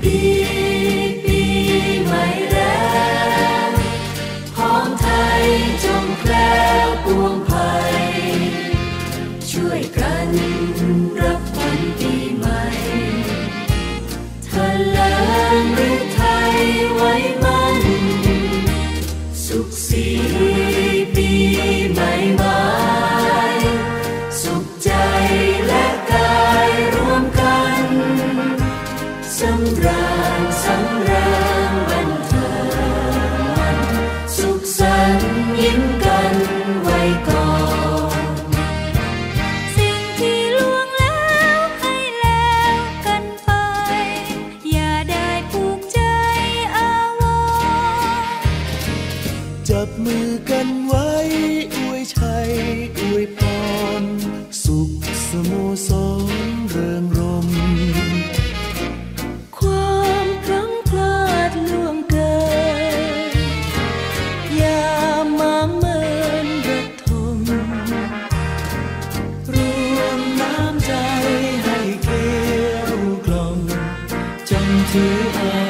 Be. ำราญสำราญบันเทิงมันสุขสันต์ยิ้มกันไว้ก่อน สิ่งที่ล่วงแล้วให้แล้วกันไป อย่าได้ผูกใจอาวรจับมือกันไว้อวยชัยอวยพร to end.